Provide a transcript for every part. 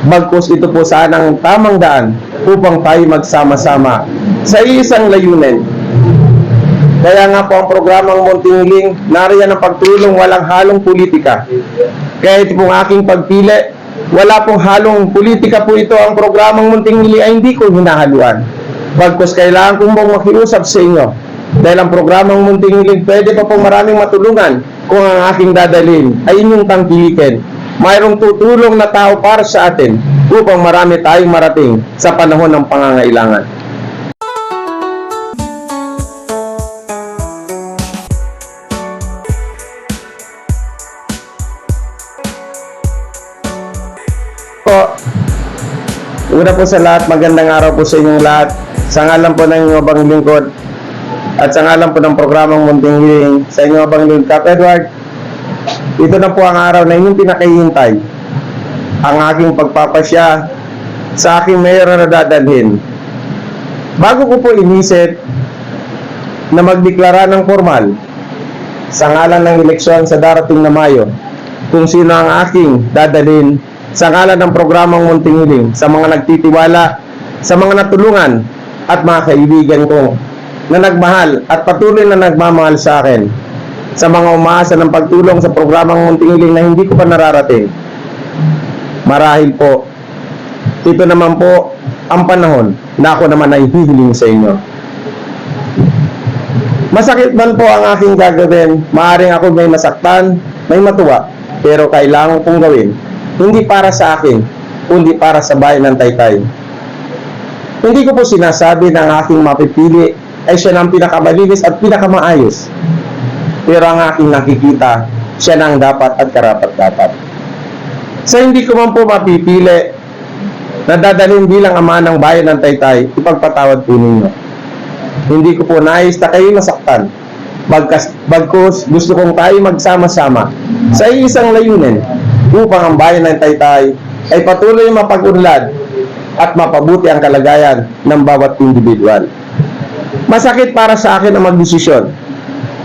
Bagkus ito po sanang tamang daan upang tayo magsama-sama sa isang layunin. Kaya nga po ang programang Munting Ling, nariyan ang pagtulong walang halong politika. Kaya ito pong aking pagpili, wala pong halong politika po ito ang programang Munting Ling ay hindi ko hinahaluan. Bagkus kailangan kong mong makiusap sa inyo. Dahil ang programang Munting Ling, pwede pa pong maraming matulungan kung ang aking dadalhin ay inyong tangkilikin. Mayroong tutulong na tao para sa atin upang marami tayong marating sa panahon ng pangangailangan. po. Una po sa lahat, magandang araw po sa inyong lahat. Sa ngalan po ng inyong abang lingkod at sa ngalan po ng programang Munting Hiling sa inyong abang lingkod, Cap Edward, ito na po ang araw na inyong pinakahihintay. Ang aking pagpapasya sa aking mayor na dadalhin. Bago ko po inisip na magdeklara ng formal sa ngalan ng eleksyon sa darating na Mayo kung sino ang aking dadalhin sa ngalan ng programang Munting Hiling sa mga nagtitiwala, sa mga natulungan at mga kaibigan ko na nagmahal at patuloy na nagmamahal sa akin sa mga umaasa ng pagtulong sa programang Munting Hiling na hindi ko pa nararating. Marahil po, ito naman po ang panahon na ako naman ay hihiling sa inyo. Masakit man po ang aking gagawin, maaring ako may masaktan, may matuwa, pero kailangan kong gawin hindi para sa akin, kundi para sa bayan ng Taytay. Hindi ko po sinasabi na ang aking mapipili ay siya ng pinakamalinis at pinakamaayos. Pero ang aking nakikita, siya na dapat at karapat-dapat. Sa hindi ko man po mapipili na dadalhin bilang ama ng bayan ng Taytay, ipagpatawad po ninyo. Hindi ko po nais na kayo masaktan. Bagkas, bagkus gusto kong tayo magsama-sama sa isang layunin upang ang bayan ng Taytay ay patuloy mapag-unlad at mapabuti ang kalagayan ng bawat individual. Masakit para sa akin ang magdesisyon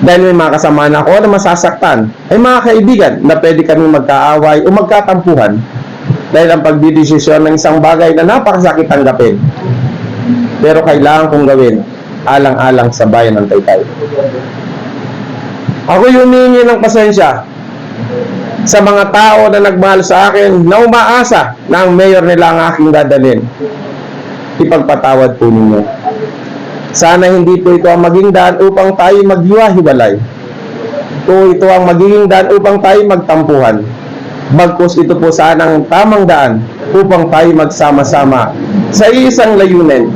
dahil may mga kasama na ako na masasaktan ay mga kaibigan na pwede kami magkaaway o magkatampuhan dahil ang pagdidesisyon ng isang bagay na napakasakit tanggapin. Pero kailangan kong gawin alang-alang sa bayan ng Taytay. Ako humingi ng pasensya sa mga tao na nagmahal sa akin na umaasa na ang mayor nila ang aking dadalhin. Ipagpatawad po ninyo. Sana hindi po ito ang maging daan upang tayo maghiwa-hiwalay. O ito ang magiging daan upang tayo magtampuhan. Bagkus ito po sanang tamang daan upang tayo magsama-sama sa isang layunin.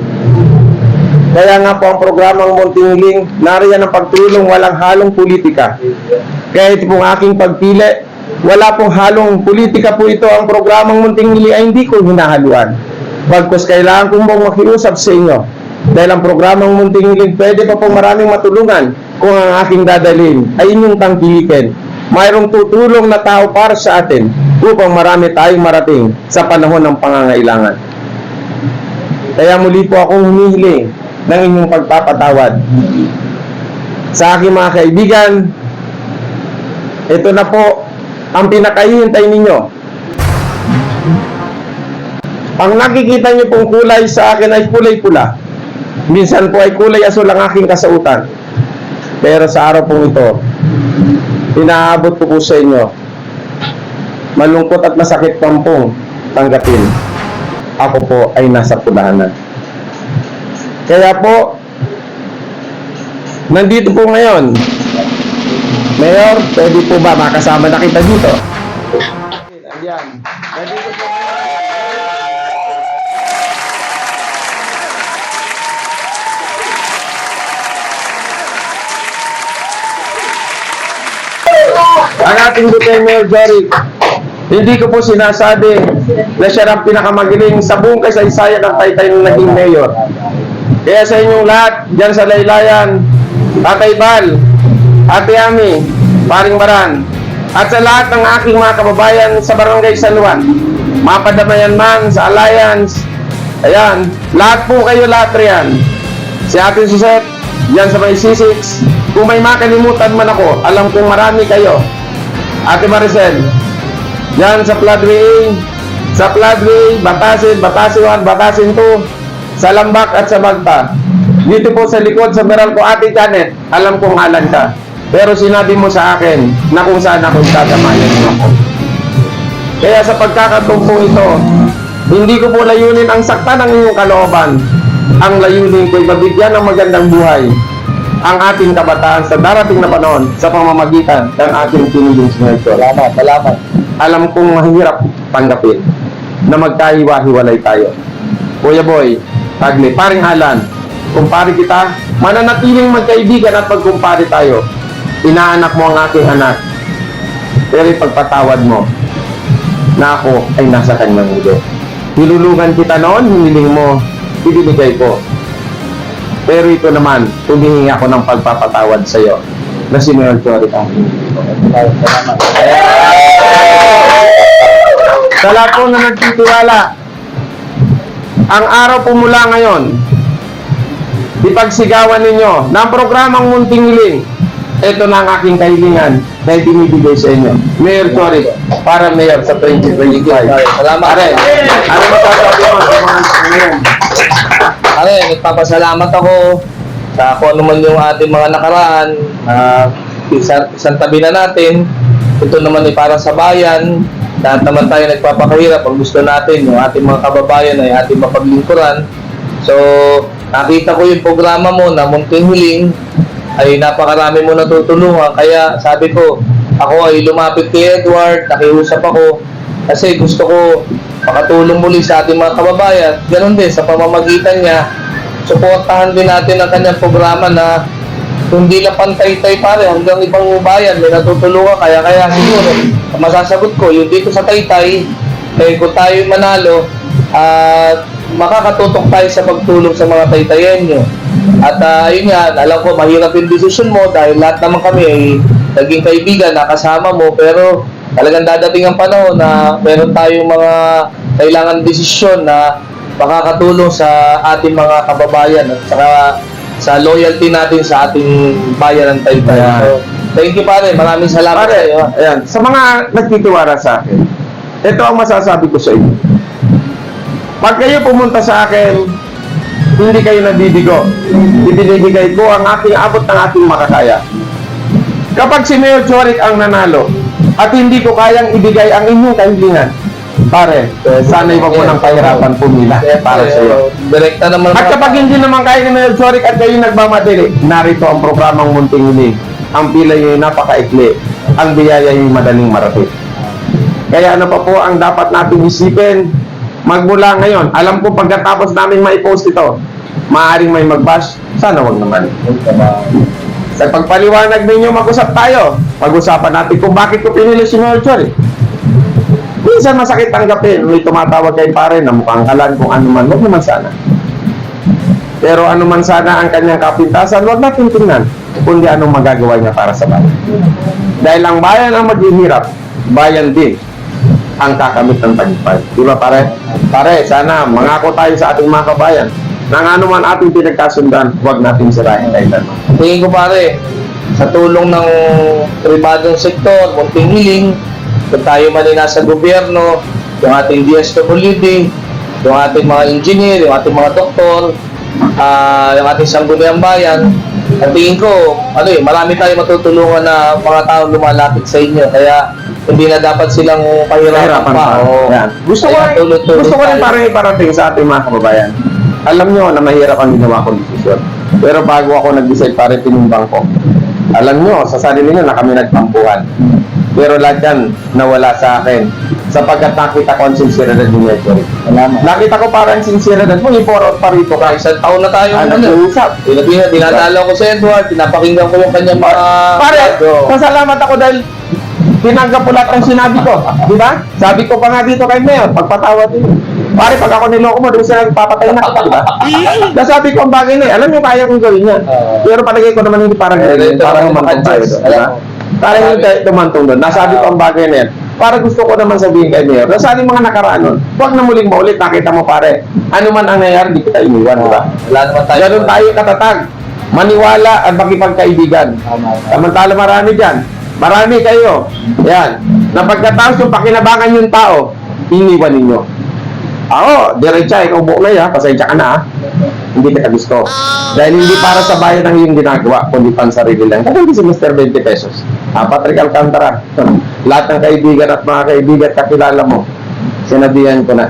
Kaya nga po ang programang Munting Ling, nariyan ang pagtulong walang halong politika. Kaya ito pong aking pagpili, wala pong halong politika po ito ang programang Munting Ling ay hindi ko hinahaluan. Bagkus kailangan kong makiusap sa inyo. Dahil ang programang Munting Ling, pwede pa pong maraming matulungan kung ang aking dadalhin ay inyong tangkilikin. Mayroong tutulong na tao para sa atin upang marami tayong marating sa panahon ng pangangailangan. Kaya muli po akong humihiling ng inyong pagpapatawad. Sa aking mga kaibigan, ito na po ang pinakahihintay ninyo. Ang nakikita niyo pong kulay sa akin ay kulay pula. Minsan po ay kulay asul ang aking kasautan. Pero sa araw pong ito, inaabot ko po sa inyo. Malungkot at masakit pampong tanggapin. Ako po ay nasa pulahanan. Kaya po, nandito po ngayon. Mayor, pwede po ba makasama na kita dito? Ayan. Nandito po ang ating Lieutenant Mayor Jory, hindi ko po sinasabi na siya ang pinakamagaling sa buong kasaysayan ng Taytay ng naging mayor. Kaya sa inyong lahat, dyan sa Laylayan, Tatay Bal, Ate Ami, Paring Baran, at sa lahat ng aking mga kababayan sa Barangay San Juan, mapadamayan man sa Alliance, ayan, lahat po kayo lahat riyan. Si Ate Suset, dyan sa may C6, kung may makalimutan man ako, alam kong marami kayo. Ate Maricel, dyan sa Floodway, Sa Floodway, Batasin, Batasin 1, Batasin 2, sa Lambak at sa Bagta. Dito po sa likod sa Meralco, Ate Janet, alam kong ngalan ka. Pero sinabi mo sa akin na kung saan ako tatamayan mo ako. Kaya sa pagkakatumpong ito, hindi ko po layunin ang sakta ng iyong kalooban. Ang layunin ko'y mabigyan ng magandang buhay ang ating kabataan sa darating na panahon sa pamamagitan ng ating piniling sinelto. Salamat, salamat. Alam kong mahirap tanggapin na magkahiwa-hiwalay tayo. Kuya Boy, Tagle, paring Alan, kumpare kita, mananatiling magkaibigan at magkumpare tayo. Inaanak mo ang aking anak. Pero ipagpatawad mo na ako ay nasa kanyang mundo. Hilulungan kita noon, hiniling mo, ibinigay ko. Pero ito naman, humihingi ako ng pagpapatawad sa iyo na si Mayor Chorica. Salamat. Sa lahat po na nagtitiwala, ang araw po mula ngayon, ipagsigawan ninyo ng programang Munting Hiling. Ito na ang aking kahilingan na ibinibigay sa inyo. Mayor Choric, para Mayor sa 2025. Salamat. Pare, ano masasabi mo sa mga ngayon? Pare, nagpapasalamat ako sa kung ano man yung ating mga nakaraan na isang, isang tabi na natin. Ito naman ay para sa bayan. Lahat naman tayo nagpapakahirap pag gusto natin yung ating mga kababayan ay ating mapaglingkuran. So, nakita ko yung programa mo na Munting Hiling ay napakarami mo natutulungan. Kaya sabi ko, ako ay lumapit kay Edward, nakiusap ako kasi gusto ko makatulong muli sa ating mga kababayan. Ganon din, sa pamamagitan niya, suportahan din natin ang kanyang programa na hindi lang pantay-tay pare, hanggang ibang bayan may natutulungan. Kaya kaya siguro, masasagot ko, yung dito sa Taytay, eh, kung tayo manalo, at makakatutok tayo sa pagtulong sa mga Taytayenyo. At ah, yun nga, alam ko mahirap yung decision mo dahil lahat naman kami ay naging kaibigan, nakasama mo, pero talagang dadating ang panahon na meron tayong mga kailangan desisyon na makakatulong sa ating mga kababayan at saka sa loyalty natin sa ating bayan ng Taytay. Ayan. So, thank you pare, maraming salamat sa iyo. Pare, ayan, sa mga nagtitiwala sa akin, ito ang masasabi ko sa inyo. Pag kayo pumunta sa akin, hindi kayo nabibigo. Ibinibigay ko ang aking abot ng ating makakaya. Kapag si Mayor Choric ang nanalo, at hindi ko kayang ibigay ang inyong kahilingan, pare, sana'y wag mo nang pahirapan pumila para sa iyo. Direkta naman. At kapag hindi naman kaya ni Mayor Choric at kayo nagmamadali, narito ang programang Munting Hiling. Ang pila nyo ay napakaikli. Ang biyaya ay madaling marating. Kaya ano pa po ang dapat natin isipin? Magmula ngayon, alam ko pagkatapos namin maipost ito, maaaring may magbash, sana wag naman. Sa pagpaliwanag ninyo, mag-usap tayo. Pag-usapan natin kung bakit ko pinili si Mayor Choric. Minsan masakit tanggapin, may tumatawag kay pare na mukhang kalan kung ano man, wag naman sana. Pero ano man sana ang kanyang kapintasan, wag natin tingnan kundi anong magagawa niya para sa bayan. Dahil ang bayan ang maghihirap, bayan din ang kakamit ng tagumpay. Di pare? Pare, sana mangako tayo sa ating mga kabayan na nga ano man ating pinagkasundan, huwag natin sirain kailan. Tingin ko pare, sa tulong ng pribadong sektor, munting hiling, kung tayo man ay nasa gobyerno, yung ating DSWD, yung ating mga engineer, yung ating mga doktor, ah, yung ating sangguniang bayan, at tingin ko, ano eh, marami tayong matutulungan na mga tao lumalapit sa inyo. Kaya hindi na dapat silang pahirapan Hirapan pa. pa. Yan. Gusto ko gusto ko rin tayo. parang iparating sa ating mga kababayan. Alam nyo na mahirap ang ginawa kong desisyon. Pero bago ako nag-decide, pare tinimbang ko. Alam nyo, sa sarili nyo na kami nagtampuhan. Pero lahat yan nawala sa akin. Sapagkat nakita ko ang sinseridad ni Mercury. Salamat. Nakita ko parang sinseridad mo, i-forward pa rito ka. Isang taon na tayo. Ah, ano, nag-uusap. Dinadalaw ko si Edward, pinapakinggan ko yung kanyang mga... Pare, pasalamat ako dahil tinanggap ko lahat ng sinabi ko. Di ba? Sabi ko pa nga dito kay Mayor, pagpatawad din. Pare, pag ako niloko mo, doon sila nagpapatay na kita, di ba? Nasabi ko ang bagay na eh. Alam niyo, kaya kong gawin yan. Oo. Pero palagay ko naman hindi parang Eh, ganyan. ito Parang humantong tayo doon, di ba? Parang hindi tayo tumantong doon. Nasabi ko ang bagay na yan. Para gusto ko naman sabihin kay Mayor, na yung mga nakaraan nun, huwag na muling maulit, nakita mo pare. Ano man ang nangyayari, di kita iniwan, di ba? Wala naman tayo. Ganun tayo katatag. Maniwala at makipagkaibigan. Samantala marami dyan. Marami kayo. Yan. Na pagkatapos yung pakinabangan yung tao, iniwan ninyo. Ako, diretsa, ikaw buklay ha, pasensya ka na ha. Hindi kita gusto. Dahil hindi para sa bayan ang iyong ginagawa, kundi pan sarili lang. Hindi si Mr. 20 pesos. Ah, Patrick Alcantara, lahat ng kaibigan at mga kaibigan kakilala mo, sinabihan ko na.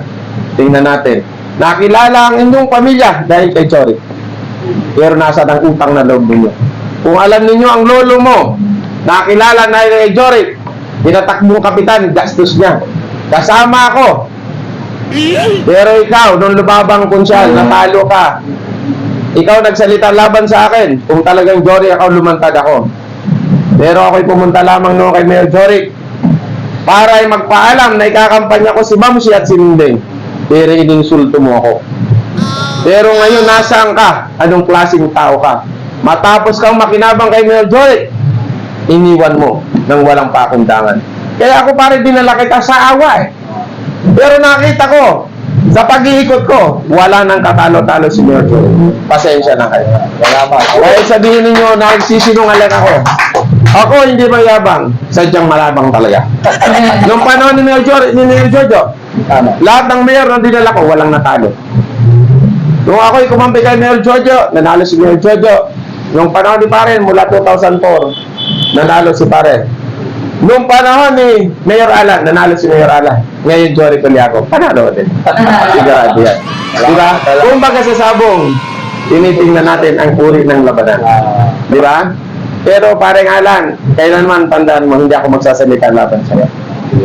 Tingnan natin. Nakilala ang inyong pamilya dahil kay Chori. Pero nasa ng utang na loob ninyo. Kung alam ninyo ang lolo mo, nakilala na kay Jorik, tinatakbong kapitan, gastos niya. Kasama ako. Pero ikaw, nung lumabang kunsyal, natalo ka. Ikaw nagsalita laban sa akin. Kung talagang Jorik ako, lumantad ako. Pero ako'y pumunta lamang noon kay Mayor Jorik para ay magpaalam na ikakampanya ko si Mamsi at si Mindeng. Pero ininsulto mo ako. Pero ngayon, nasaan ka? Anong klaseng tao ka? Matapos kang makinabang kay Mayor Jorik, iniwan mo ng walang pakundangan. Kaya ako pare dinala kita sa awa eh. Pero nakita ko, sa pag-iikot ko, wala nang katalo-talo si Jorik. Pasensya na kayo. Wala pa. Kahit sabihin ninyo na nagsisinungaling ako, ako hindi mayabang, sadyang malabang talaga. Nung panahon ni Mayor Jorik, ni Mayor Jojo, lahat ng mayor na dinala ko, walang natalo. Nung ako'y kumampi kay Mayor Jojo, nanalo si Mayor Jojo. Nung panahon ni Pare, mula 2004, nanalo si Pare. Nung panahon ni Mayor Alan, nanalo si Mayor Alan. Ngayon, Jory Culiaco, panalo din. Sigurado yan. Diba? Kung baga sa sabong, tinitingnan natin ang uri ng labanan. Di ba? Pero pare nga lang, kailanman tandaan mo, hindi ako magsasalita laban sa'yo.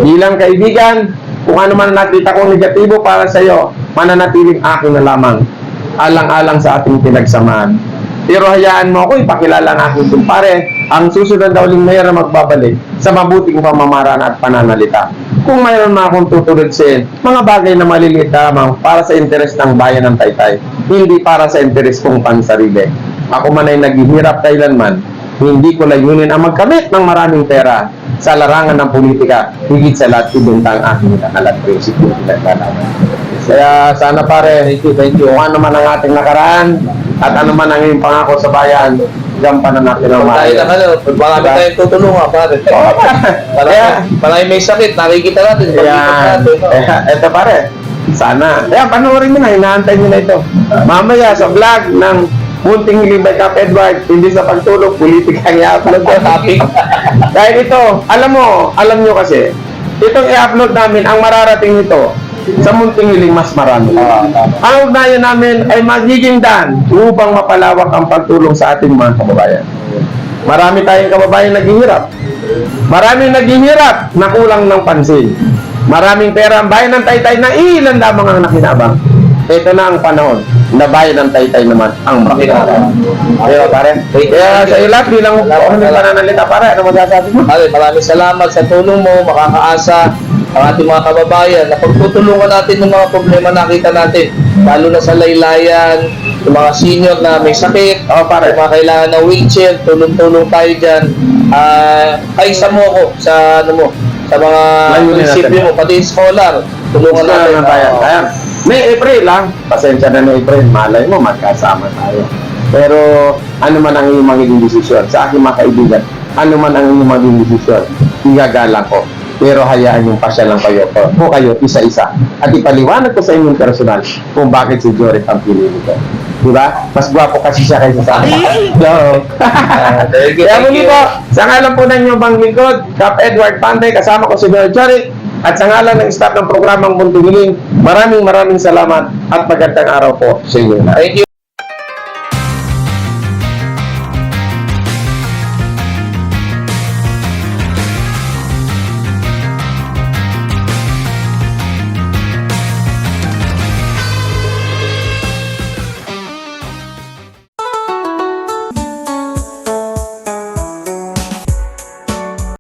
Bilang kaibigan, kung ano man nakita kong negatibo para sa'yo, mananatiling akin na lamang. Alang-alang sa ating pinagsamahan. Pero hayaan mo ako, ipakilala ng aking kumpare, ang susunod daw uling mayor na magbabalik sa mabuting pamamaraan at pananalita. Kung mayroon man akong tutulidsin, mga bagay na maliliit lamang para sa interes ng bayan ng Taytay, hindi para sa interes kong pansarili. Ako man ay naghihirap kailanman, hindi ko layunin ang magkamit ng maraming pera sa larangan ng politika, higit sa lahat ibenta ang aking kanal at prinsipyo. Kaya sana pare, thank you, thank you. Ano man ang ating nakaraan at ano man ang iyong pangako sa bayan, gampanan natin ang Dahil maayos. na ano, marami Diba? tayong tutulungan, pare. Oo, Para, Kaya, para may sakit, nakikita natin. pag-ikot Ayan. natin, no? Kaya, eto pare. Sana. Kaya panoorin mo na, inaantay nyo na ito. Mamaya sa vlog ng Munting Hiling by Cap Edward, hindi sa pagtulog, politika ang i-upload ko. Topic. Dahil ito, alam mo, alam nyo kasi, itong i-upload namin, ang mararating nito, sa Munting Hiling mas marami. Ah, tama. Ang ugnayan namin ay magiging daan upang mapalawak ang pagtulong sa ating mga kababayan. Marami tayong kababayan naghihirap. Maraming naghihirap na kulang ng pansin. Maraming pera ang bayan ng taytay na ilan lamang ang nakinabang. Ito na ang panahon na bayan ng taytay naman ang makinabang. Kaya pare, kaya sa ilat bilang ano yung pananalita pare, ano masasabi mo? Pare, maraming salamat sa tulong mo, makakaasa ang ating mga kababayan na pagtutulungan natin ng mga problema na nakita natin, lalo na sa laylayan, yung mga senior na may sakit, Oo pare. yung mga kailangan ng wheelchair, tulong-tulong tayo dyan. Ah, kaisa mo ako sa ano mo, sa mga prinsipyo mo, pati yung scholar, tulungan natin. ng bayan. Oo. Kaya, may April lang. Pasensya na may April. Malay mo, magkasama tayo. Pero, ano man ang iyong magiging desisyon, sa aking mga kaibigan, ano man ang iyong magiging desisyon, igagalang ko. Pero hayaan yung pasya lang kayo ko, ko kayo isa-isa. At ipaliwanag ko sa inyong personal kung bakit si Jorik ang pinili ko. Di ba? Mas gwapo kasi siya kaysa sa akin. Joke. Ah, thank you, Kaya thank muli you. po, sa ngalan po ng inyong bang lingkod, Cap Edward Pantay, kasama ko si Mayor Jorik, at sa ngalan ng staff ng programang Buntugiling, maraming maraming salamat at magandang araw po sa inyo. Thank you.